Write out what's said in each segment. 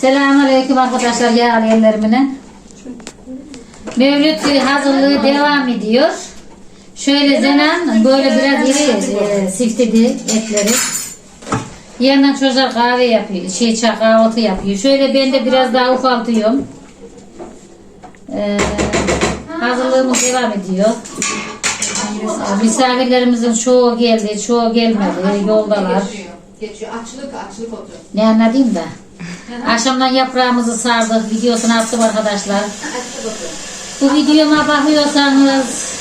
Selamünaleyküm arkadaşlar yağlı ellerimine. Mevlüt hazırlığı devam ediyor. Şöyle Zenan böyle biraz iri e, siltedi etleri. Yandan çocuklar kahve yapıyor, şey çay kahvaltı yapıyor. Şöyle ben de biraz daha ufaltıyorum. Ee, hazırlığımız devam ediyor. Misafirlerimizin çoğu geldi, çoğu gelmedi, yoldalar. Geçiyor. Açlık, açlık otur. Ne anladayım da. Akşamdan yaprağımızı sardık. Videosunu attım arkadaşlar. Bu videoma bakıyorsanız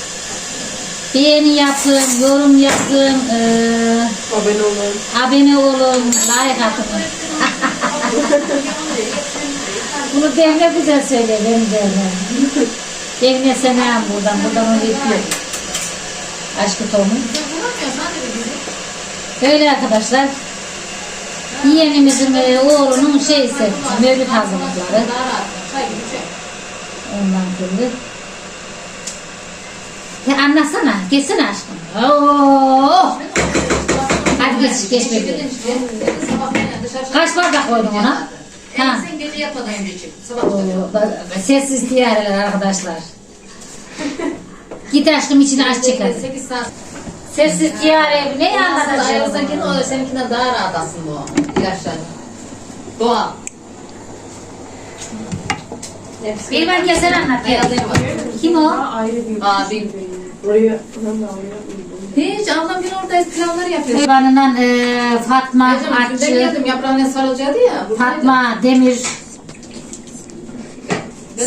beğeni yapın, yorum yapın, eee, Abone olun. abone olun, like atın. Bunu Devne güzel söyle benim Devne. Devne Senem buradan, buradan onu yapıyorum. Aşkı Tom'un. Böyle arkadaşlar. Yeğenimizin e, oğlunun şeysi, mevlüt hazırlıkları. Ondan türlü. Ya anlatsana, geçsene aşkım. Oo! Hadi geç, geç dışarı Kaç bardak koydun ona? Ha. Sen gece yatmadan önce çık. Sabah Sessiz diyareler arkadaşlar. Git aşkım içine aç çık hadi. 8 saat. Sessiz ne Aslında anlatacağım? ayağınızdakinin o seninkinden daha rahat aslında o ilaçlar. Doğal. Bir ben gel sen anlat gel. Ayağına bak. Kim o? Ayrı bir Abi. Oraya, ben de oraya Hiç ablam bir orada pilavları yapıyor. Hayvanından e, Fatma Hocam ben geldim yaprağına sarılacaktı ya. Fatma Demir.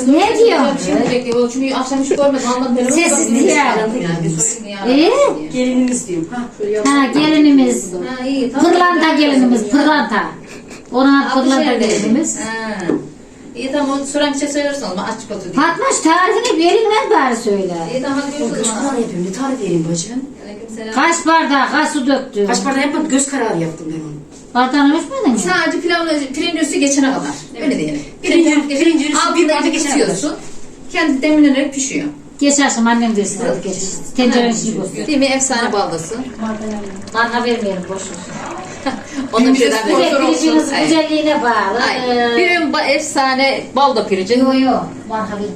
Ne diyor? Şimdi bekliyor. Çünkü akşam hiç görmedim. Anladım. Ben Sessiz diye. Ee? Gelinimiz diyeyim. Ha, şöyle Ha gelinimiz. Ha iyi. tamam. Pırlanta gelinimiz, pırlanta. Ona pırlanta gelinimiz. Ha. İyi tamam o süren bir şey söylersin o zaman açık otur diye. Fatma şu tarifini verin ver bari söyle. İyi tamam hadi görüşürüz Kaç tane yapıyorum? Ne tarif vereyim bacım? Aleykümselam. Kaç bardak, kaç su döktün? Kaç bardak yapmadım? Göz kararı yaptım ben onu. Bardağını ölçmedin mi? Sadece pilavla pirinç üstü geçene kadar. Öyle diyelim. Pirinç- pirinç üstü bir bardak geçene kısıyorsun. Kendi demlenerek pişiyor. Geç aşkım annem de istedi geç. Tencerenin içini. Değil mi? Efsane baldası. Marka vermeyelim boş olsun. Onun bir şeyden sponsor olsun. pirinciniz güzelliğine bağlı. Ee, ba- efsane balda pirinci. Yo yo, marka verme.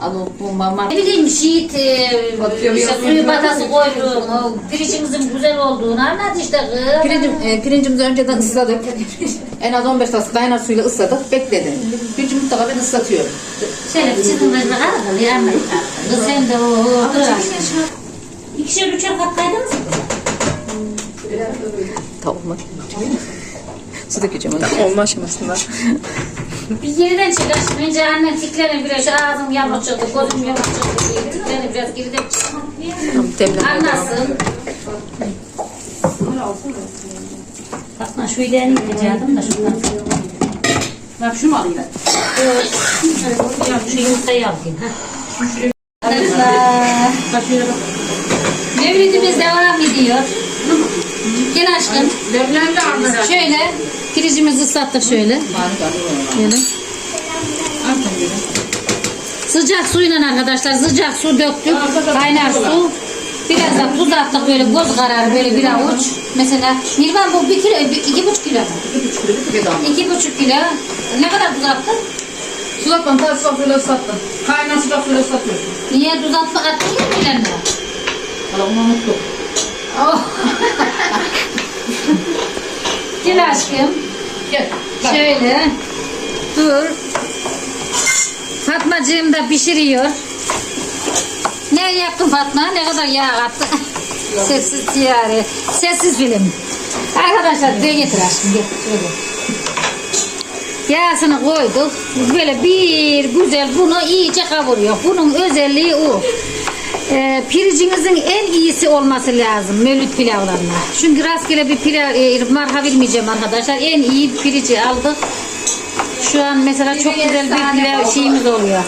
Al o bu mama. Ne bileyim şiit, e, Batıyor, işte yok, suyu yok. batası koyduğumu, pirincimizin güzel olduğunu anlat işte kız. Pirincim, e, pirincimizi önceden ısladık. en az 15 dakika kaynar suyla ısladık. Bekledim. Pirinci mutlaka ben ıslatıyorum. Şöyle bir çıtın kızına kadar ya anlat. Kız sen de o. İkişer üçer kat kaydınız mı? Tavuk mu? Su dökeceğim onu. olma aşamasında. Bir yerden çık aşkım. Önce annem tiklenir biraz ağzım yamuk çıktı, gözüm yamuk çıktı diye tiklenir biraz geriden çık. Temle. Anlasın. Fatma şu ilerini yiyeceğim da şundan. Bak şunu alayım ben. Ya şu yumurtayı alayım. ha. Arkadaşlar. Mevlidimiz devam ediyor. Gel aşkım. Şöyle pirincimizi ıslattık şöyle. Şöyle. Sıcak suyla arkadaşlar sıcak su döktük. Kaynar su. Biraz da tuz attık böyle göz kararı böyle bir avuç. Mesela Nirvan bu bir kilo, bir- iki buçuk kilo mu? İki buçuk kilo. Ne kadar tuz attın? Su atmam. Tabii sıcak suyla ıslattım. Kaynar sıcak suyla ıslatıyorsun. Niye tuz atma attın ya bilen mi? Valla onu unuttum. Oh. Gel aşkım. Gel. Bak. Şöyle. Dur. Fatmacığım da pişiriyor. Ne yaptın Fatma? Ne kadar yağ attın? Sessiz tiyare. Sessiz film. Arkadaşlar de getir aşkım getir. Şöyle. Yağsını koyduk. Böyle bir güzel bunu iyice kavuruyor. Bunun özelliği o. Ee, pirincimizin en iyisi olması lazım mevlüt pilavlarına. Çünkü rastgele bir pilav, e, marka bilmeyeceğim arkadaşlar. En iyi pirinci aldık. Şu an mesela çok güzel bir pilav şeyimiz oluyor.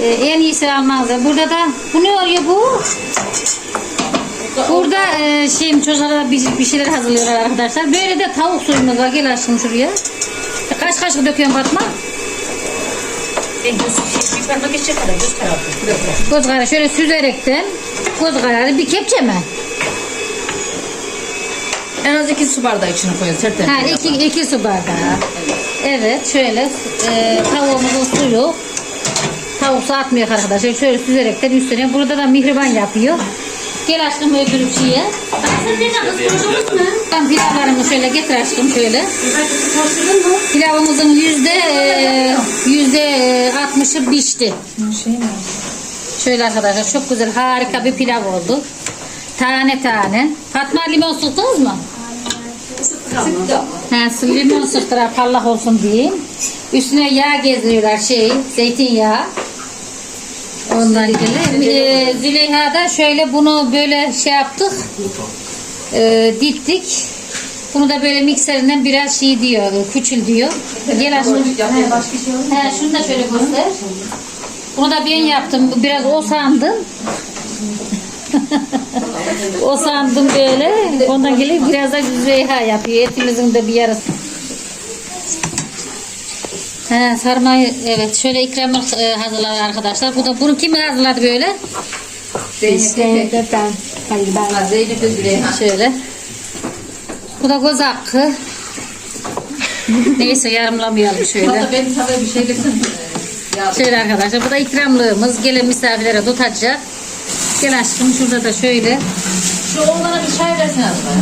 Ee, en iyisi almanız lazım. Burada da bu ne oluyor bu? Burada e, şeyim çocuklara bir, bir şeyler hazırlıyorlar arkadaşlar. Böyle de tavuk suyumuz var. Gel aşkım şuraya. Kaç kaşık döküyorsun Fatma? Göz kararı. Şöyle süzerekten göz kararı bir kepçe mi? En az iki su bardağı içine koyuyoruz. Tertemiz. Ha, iki, iki su bardağı. Evet şöyle e, tavuğumuzun suyu tavuk atmıyor arkadaşlar. Şöyle süzerekten üstüne. Burada da mihriban yapıyor. Gel aşkım öbür şeye. Ben pilavlarımı şöyle getir şöyle. Pilavımızın yüzde e, yüzde e, altmışı pişti. Şöyle arkadaşlar çok güzel harika bir pilav oldu. Tane tane. Fatma limon sıktınız mı? Ha, su- limon sıktılar parlak olsun diye. Üstüne yağ gezdiriyorlar şey, zeytinyağı. Ondan gibi. Ee, Züleyha da şöyle bunu böyle şey yaptık. Ee, dittik. Bunu da böyle mikserinden biraz şey diyor, küçül diyor. Gel aşkım. He, şunu da şöyle göster. Bunu da ben yaptım. Biraz o sandım. o sandım böyle. Ondan gelip biraz da Züleyha yapıyor. Etimizin de bir yarısı. He, sarmayı evet şöyle ikramlık e, hazırladı arkadaşlar. Bu da bunu kim hazırladı böyle? De ben. Hayır ben. Ha, Zeynep de Züleyha. Şöyle. Bu da göz hakkı. Neyse yarımlamayalım şöyle. Valla benim sana bir şey desem. Ya Şöyle arkadaşlar bu da ikramlığımız. Gelen misafirlere tutacak. Gel aşkım şurada da şöyle. şu oğlana bir çay versene abla.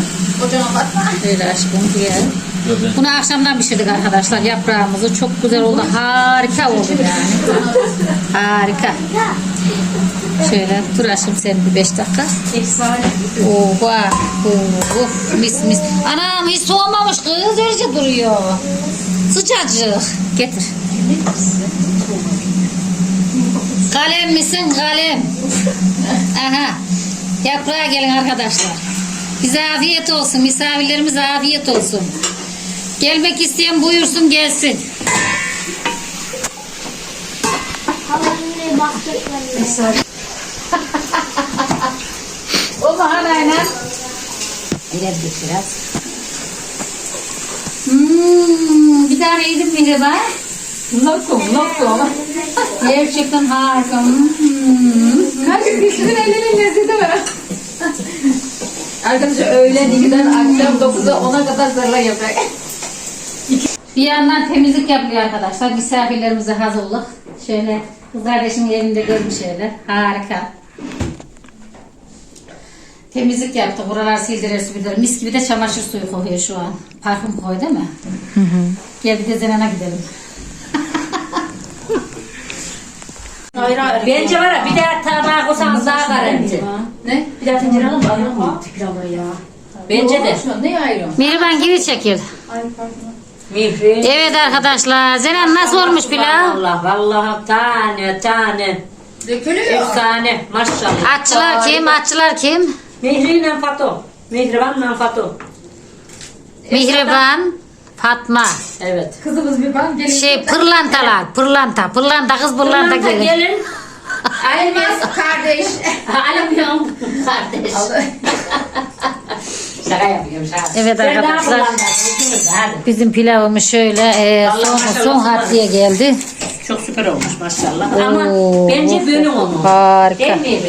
Kocaman bakma. Şöyle aşkım gel. Bunu akşamdan pişirdik arkadaşlar yaprağımızı. Çok güzel oldu. Harika oldu yani. Harika. Şöyle dur aşkım sen bir beş dakika. Efsane. Oha. Of mis mis. Anam hiç soğumamış kız. Öylece duruyor. Sıcacık. Getir. Kalem misin kalem? Aha. Yaprağa gelin arkadaşlar. Bize afiyet olsun. Misafirlerimize afiyet olsun. Gelmek isteyen buyursun gelsin. O. Biraz geç biraz. Hmm, bir tane yedim mi ben? Lokum, lokum. Gerçekten harika. Hmm. Kaç kişinin elinin lezzeti var. Arkadaşlar öğlen 2'den akşam 9'a 10'a kadar zarla yapar. Bir yandan temizlik yapıyor arkadaşlar. Misafirlerimize hazırlık. Şöyle kız kardeşimin elinde gelmiş şöyle. Harika. Temizlik yaptık. Buralar sildirir süpürür. Mis gibi de çamaşır suyu kokuyor şu an. Parfüm koy değil mi? Hı hı. Gel bir de Zenan'a gidelim. Hayır hayır. Bence var ya bir daha tabağa koysanız daha garanti. Ne? Bir daha tencere alın ayran mı? Bence de. Şu an ne ayrı? Mihriban geri çekil. Mihri. Evet arkadaşlar. Zenan nasıl olmuş pilav? Allah vallahi tane tane. Dökülüyor. Efsane maşallah. Atçılar kim? Atçılar kim? Mihri'yle Fato. Mihriban'la Fato. Mihriban, Fatma. Evet. Kızımız bir ben gelin. Şey pırlantalar. Pırlanta. Pırlanta kız pırlanta Pırlanta gelin. gelin. Elmas kardeş. Alamıyorum kardeş. Şaka yapıyorum şaka. Evet Sen daha arkadaşlar. hadi. Bizim pilavımız şöyle e, son, maşallah son haddeye geldi. Çok süper olmuş maşallah. Ama Oo, bence böyle olmuş. harika. Değil mi?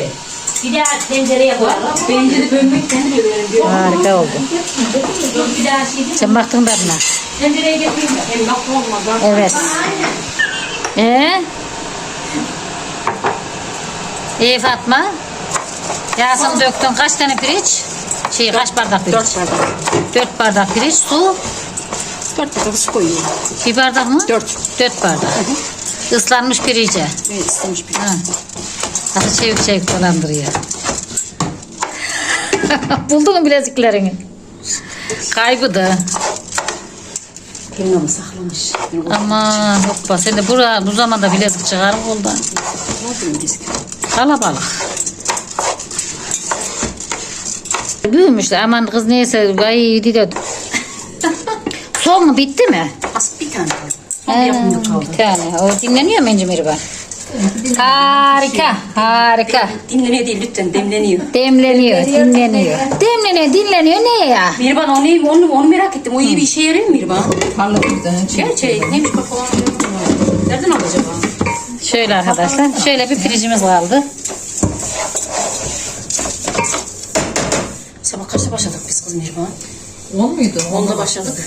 Bir daha tencereye koyalım. Bence de bölmekten diyor. Harika oldu. Bir daha şey değil. Sen baktın tadına. Tencereye getireyim de. Hem olmaz. Evet. Ee? İyi Fatma. Yağsını döktün. Kaç tane pirinç? Şey kaç bardak pirinç? Dört bardak. Dört bardak pirinç. Su Dört bardak su koyuyorum. bir bardak mı? Dört. Dört bardak. Islanmış pirince. Evet istemiş bir. Ha. Nasıl çevik çevik dolandırıyor. Buldun mu bileziklerini? Kaybı da. Kendini saklamış. Aman hoppa sen de bura, bu zamanda bilezik çıkarım oldu. Kalabalık. Büyümüşler aman kız neyse vay de. Son mu bitti mi? Az bir tane kaldı. Son He, bir yapımda kaldı. bir tane. O dinleniyor mu Ence Meriban? Harika, harika. Dinleniyor değil lütfen demleniyor. Demleniyor, dinleniyor. Demleniyor, dinleniyor ne ya? Mirban onu, onu, onu merak ettim. O iyi bir işe yarıyor mu Mirban? Parla bizden. Gerçi neymiş bakalım. Nereden acaba? Şöyle arkadaşlar, şöyle bir pirincimiz kaldı. Sabah kaçta başladık biz kız Mirban? 10 muydu? Onda başladık.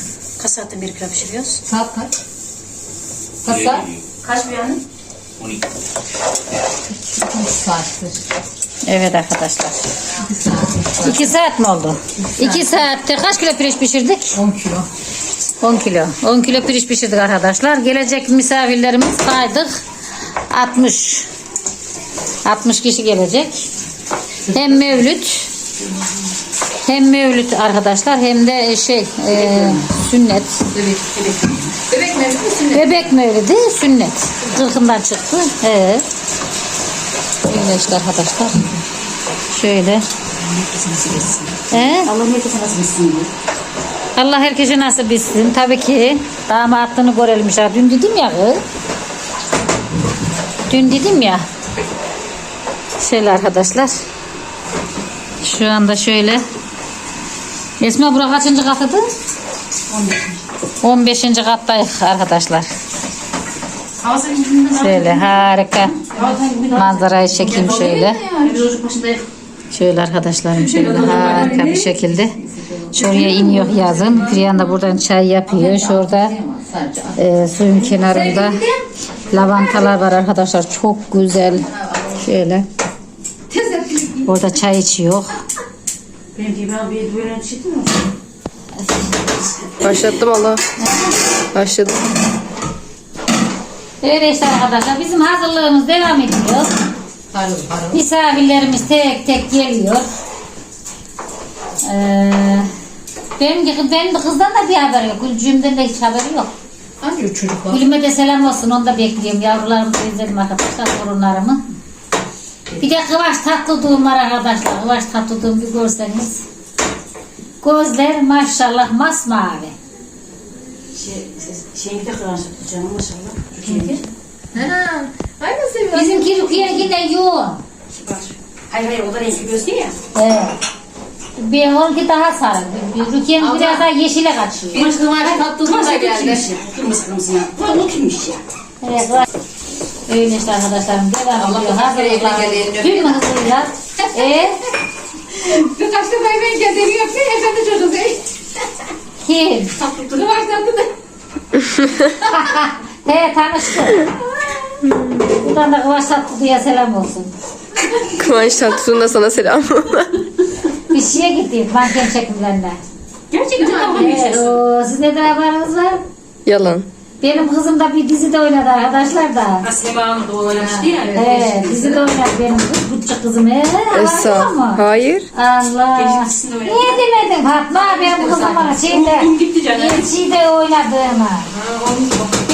Kaç saatten beri pilav pişiriyoruz? Saat kaç? Kaç saat? Kaç bir yani? 12. 3 saattir. Evet arkadaşlar. 2 saat. 2 saat mi oldu? 2 saatte kaç kilo pirinç pişirdik? 10 kilo. 10 kilo. 10 kilo pirinç pişirdik arkadaşlar. Gelecek misafirlerimiz saydık. 60. 60 kişi gelecek. Hem mevlüt hem mevlüt arkadaşlar hem de şey e, sünnet. Bebek. Bebek. Bebek mevcut mu sünnet? Bebek mevlidi sünnet. Kırkından çıktı. Evet. Öyle işte arkadaşlar. Şöyle. He? Allah'ın herkese bilsin bu? Allah herkese nasip etsin. Tabii ki damatlığını görelim inşallah. Dün dedim ya kız. Dün dedim ya. Şöyle arkadaşlar. Şu anda şöyle. Esma bura kaçıncı katıdı? 15. kattayız arkadaşlar. Şöyle harika. Manzarayı çekeyim şöyle. Şöyle arkadaşlarım şöyle harika bir şekilde. Şuraya iniyor yazın. Priyan da buradan çay yapıyor. Şurada e, suyun kenarında lavantalar var arkadaşlar. Çok güzel. Şöyle. Orada çay içiyor. Ben? Başlattım Allah. Başladım. İşte arkadaşlar. Bizim hazırlığımız devam ediyor. Harıl harıl. Misafirlerimiz tek tek geliyor. Ee, benim, benim kızdan da bir haber yok. Gülcüğümden de hiç haberi yok. Hangi çocuk var? Gülüme de selam olsun. Onu da bekliyorum. Yavrularımı izledim arkadaşlar. Torunlarımı. Bir de Kıvaç Tatlıduğum var arkadaşlar. Kıvaç Tatlıduğum bir görseniz. Gözler maşallah masmavi. Şey, şeyin de kıran çıktı canım maşallah. Rukiye'nin. Ha. Aynı seviyorum. Bizimki Rukiye yine yoğun. Kibar. Hayır hayır o da renkli gözlü ya. Evet. Bir onunki daha sarı. Rukiye'nin Abla. biraz daha yeşile kaçıyor. Bir kıvaç tatlılığı da geldi. Kırmızı kırmızı. Bu kimmiş ya? Evet, var. Öyle işte arkadaşlarım devam Allah ediyor. Allah, Hazırlıklar geldiğini tüm hızıyla. Ee, Birkaç da ben gezeri yapıyor. Efendi çocuğu değil. kim? Kıvaç tatlı da. He tanıştık. Buradan da Kıvaç Tatlıtuğ'a selam olsun. Kıvanç Tatlıtuğ'un da sana selam. Bir şeye gittik manken çekimlerine. Gerçekten dalga mı geçiyorsun? o, siz ne haberiniz var? Yalan. Benim kızım da bir dizide oynadı arkadaşlar da. Ha Sema Hanım da oynamıştı ya. He, dizide oynadı benim kız, küçük kızım. Esra. anladın mı? Hayır. Allah. Oynadı. Niye demedin Fatma? Benim kızım bana şeyde, Dün gitti canım. Yelçi'de oynadığımı.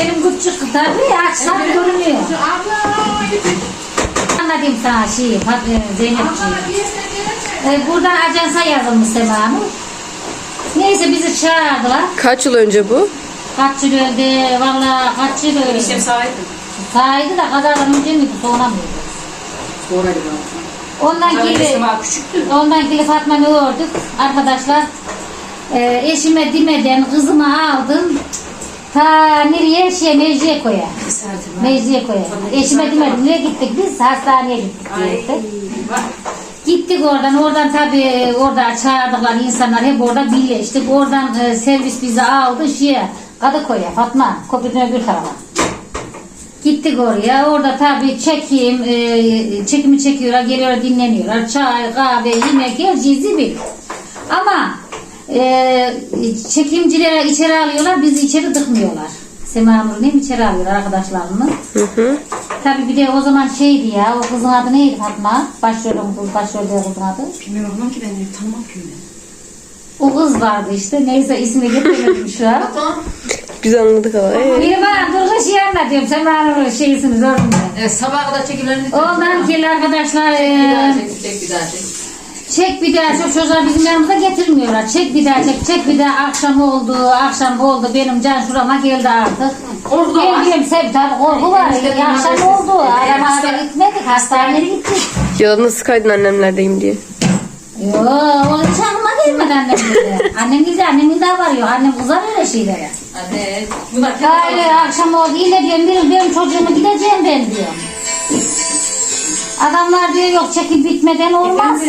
Benim küçük tabii açsam görünüyor. Anladım sana şeyi, Fat- e, Zeynepciğim. Ee, buradan ajansa yazılmış Sema Hanım. Neyse bizi çağırdılar. Kaç yıl önce bu? Kaç yıl öldü, valla kaç yıl öldü. İşte sahip. Sahaydı da kazadan önce miydi, sonra mıydı? Sonraydı Ondan bana. geri, Sema küçüktü. ondan geri Fatma'nı ördük. Arkadaşlar, e, eşime demeden kızımı aldım. Ta nereye, şey, Mecliye koya. Mecliye koya. Eşime demedim, nereye gittik biz? Hastaneye gittik. Diye. Gittik oradan, oradan tabii orada çağırdıklar insanlar hep orada birleştik. Oradan e, servis bizi aldı şeye, Kadıköy'e, Fatma, Kopyat'ın öbür tarafa. Gittik oraya, orada tabii çekim, e, çekimi çekiyorlar, geliyorlar dinleniyorlar. Çay, kahve, yemek, her şey zibil. Ama e, çekimcileri içeri alıyorlar, bizi içeri tıkmıyorlar. Sema Nur'u içeri alıyorlar arkadaşlarını. Hı hı. Tabii bir de o zaman şeydi ya, o kızın adı neydi Fatma? Başrolün başrolde kızın adı. Bilmiyorum ki ben ki öyle. O kız vardı işte, neyse ismini getiremedim şu an. Biz anladık ama. Ee, Biri bana dur şey anlatıyorum, sen bana şeysiniz mü? Evet, sabaha kadar çekimlerini Ondan ki arkadaşlar, Bir daha e, çek, çek, bir daha çek. çek bir daha çok çocuklar bizim yanımıza getirmiyorlar. Çek bir daha çek, çek bir daha akşam oldu, akşam oldu, benim can şurama geldi artık. Korku da var. Geldiğim sev tabii korku var. Akşam oldu, aramaya gitmedik, hastaneye gittik. yalanı sıkaydın annemlerdeyim diye. Yo, o hiç aklıma gelmedi annem dedi. Annem dedi, annemin daha var yok. Annem kızar öyle şeylere. Hadi. Bunlar Gayrı akşam oldu, yine diyorum, benim, benim çocuğumu gideceğim ben diyor. Adamlar diyor yok çekip bitmeden olmaz.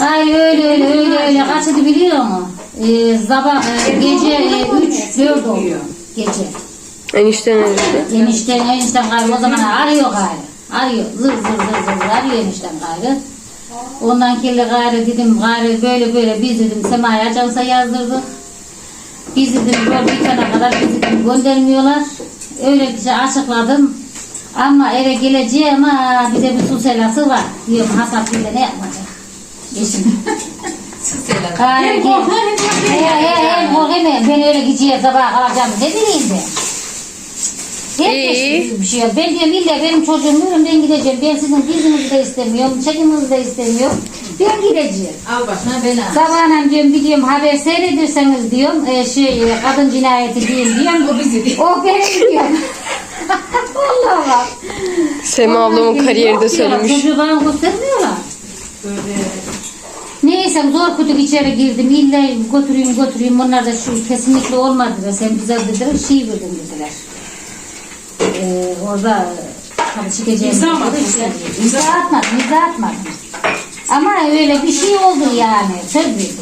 Ay öyle öyle öyle öyle kaçırdı biliyor musun? Ee, sabah e, gece 3 4 oluyor gece. Enişten nerede? Enişten enişten gayrı o zaman arıyor gayrı. Arıyor zır zır zır, zır arıyor enişten gayrı. Ondan kirli gayrı dedim gayrı böyle böyle biz dedim Sema'ya ajansa yazdırdık. Biz dedim yol bitene kadar biz dedim göndermiyorlar. Öyle bir şey açıkladım. Ama eve geleceğim ama bir de bir su selası var. Diyorum Hasan bir de ne yapacak? Eşim. Hem korkuyor hem hem korkuyor. Ben öyle gideceğim sabah kalacağım. Ne bileyim ben. İyi. bir şey yok. Ben diyorum illa benim çocuğum diyorum ben gideceğim. Ben sizin dizinizi de istemiyorum. Çekiminizi de istemiyorum. Ben gideceğim. Al başına bela. Sabahına diyorum bir diyorum haber seyredirseniz diyorum e, şey e, kadın cinayeti diyeyim diyorum. O bizi değil. O benim diyorum. Vallahi bak. Sema ablamın kariyeri de Yok diyorlar, söylemiş. Çocuğu bana göstermiyorlar. Böyle. Neyse zor kötü içeri girdim. İlla götüreyim götüreyim. Onlar da şu kesinlikle olmadı da sen bize dediler şey verdin dediler. Orada çıkacağım. İmza mı dediler. İmza atmadım, imza atmadım. Ama öyle bir şey oldu yani. Söz verdik.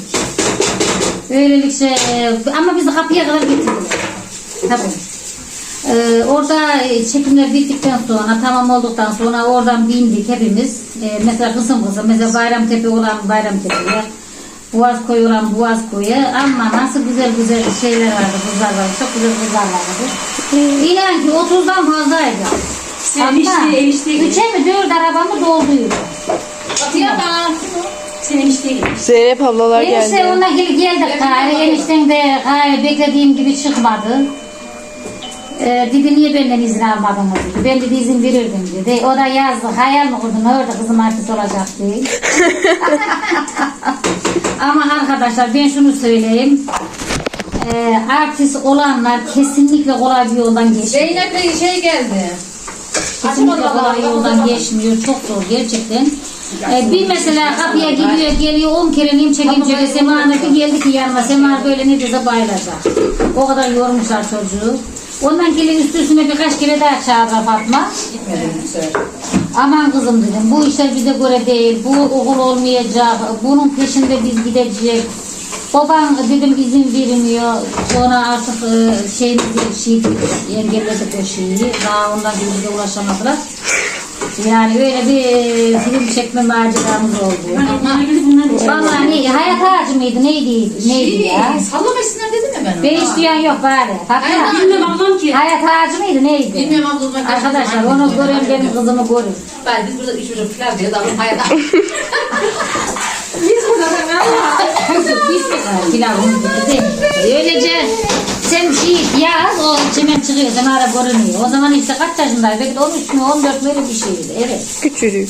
Öylelikse e, ama bizi kapıya kadar getirdiler. Tabii. Ee, orada e, çekimler bittikten sonra tamam olduktan sonra oradan bindik hepimiz. Ee, mesela kısım kısım mesela Bayramtepe olan Bayramtepe'ye. Boğaz koyu olan Boğaz koyu ama nasıl güzel güzel şeyler vardı kızlar vardı çok güzel kızlar vardı. İnan ki 30'dan fazlaydı. Enişte- enişte gibi. Üçe mi dört arabamı dolduydu. Kapıya bak. Sen enişteye git. Zeynep ablalar Enişte geldi. ona gel geldik gari. Enişten de gari beklediğim gibi çıkmadı. Ee, dedi niye benden izin almadınız dedi. Ben dedi izin verirdim dedi. O da yazdı. Hayal mi kurdun orada kızım artist olacak diye. Ama arkadaşlar ben şunu söyleyeyim. Ee, artist olanlar kesinlikle kolay bir yoldan geçmiyor. Zeynep'le şey geldi. Kesinlikle kolay yoldan geçmiyor. Çok zor gerçekten. Ee, bir mesela kapıya gidiyor geliyor 10 kere nim çekince Sema'na bir geldi ki yanıma Sema böyle ne dese bayılacak. O kadar yormuşlar çocuğu. Ondan üstü üstüne birkaç kere daha çağırdı Fatma. Gitmedim sefer. Aman kızım dedim bu işler bize göre değil. Bu okul olmayacak. Bunun peşinde biz gidecek. Baban dedim izin vermiyor. Sonra artık e, şeyini şey engelledik o şeyi. Daha ondan bize ulaşamadılar. Yani öyle bir film çekme maceramız oldu. Vallahi ne, hayat ağacı mıydı neydi neydi ya? Şey, sallamasınlar dedim mi ben ona? Ben hiç duyan yok bari. Fatma. Bilmem ablam ki. Hayat ağacı mıydı neydi? Bilmiyorum ablam. ben- Arkadaşlar onu gören benim kızımı görür. Ben biz burada üç çocuk pilav diyor. Davul hayata. Biz burada da Pilavımız bitti. Öylece sen şey yaz o çimen çıkıyor sen ara görünüyor. O zaman işte kaç yaşındaydı? Belki de 13 mü 14 böyle bir şeydi. Evet. Küçücük.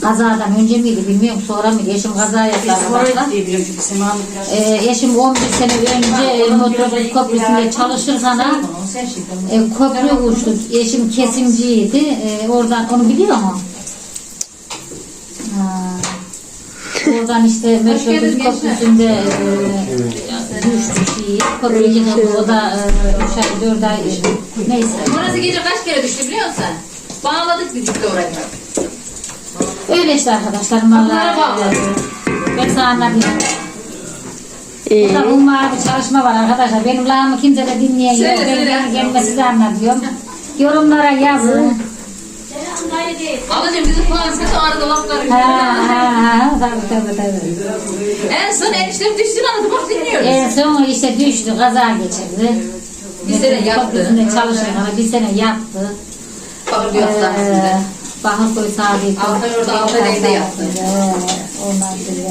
Kazadan önce miydi bilmiyorum sonra mıydı? Eşim kaza yaptı Biz arkadaşlar. oraya diye biliyorum çünkü Sema'nın biraz. Ee, eşim 11 sene önce motorlu köprüsünde çalışırken e, köprü uçtu. Eşim kesimciydi. E, oradan onu biliyor mu? Ha. Oradan işte Metrobüs köprüsünde e, düştü şeyi. Köprü yıkıldı. O da e, üç ay, dört ay neyse. Orası gece kaç kere düştü biliyor musun? Bağladık biz de oraya. Öyle işte arkadaşlar. Bunlara. Vallahi. Ben sana anlatayım. İyi. Burada umma bir çalışma var arkadaşlar. Benim lağımı kimse de dinleyen yok. Ben kendime size anlatıyorum. Yorumlara yazın. Ablacığım bizim puan sesi arada lafları. Ha ha ha. Tabii tabii tabii. En son eniştem düştü anladı bak dinliyoruz. En son işte düştü, kaza geçirdi. Bir sene yattı. Köprüsünde çalışırken bir sene yattı. Bakır bir Ee, size. Bahırköy Saadet. Altı ay orada, altı ay evde yattı. Ondan sonra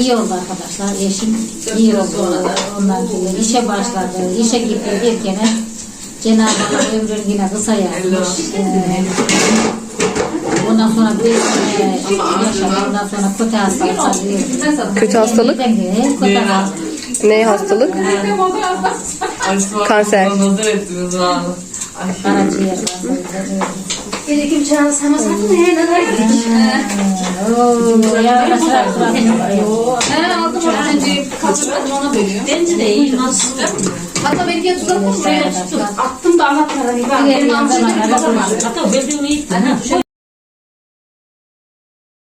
iyi oldu arkadaşlar. Eşim iyi oldu. Ondan sonra işe başladı. İşe gitti derken Cenab-ı Allah ömrünü yine kısa yapmış. Ee, Ondan sonra bir sene yaşadı. Ondan sonra kötü hastalık. Kötü hastalık? Kötü hastalık. Ne hastalık? Kanser. Karaciğer kanseri. Gerekli bir çağın sana sakın ne ne Oo, ya sıra sıra. He aldım öğrenci kaçırdım ona bölüyor. Bence de iyi. Hatta belki tuzak mı? Attım da iyi. Ben benim amcam Hatta Hatta ben de iyi.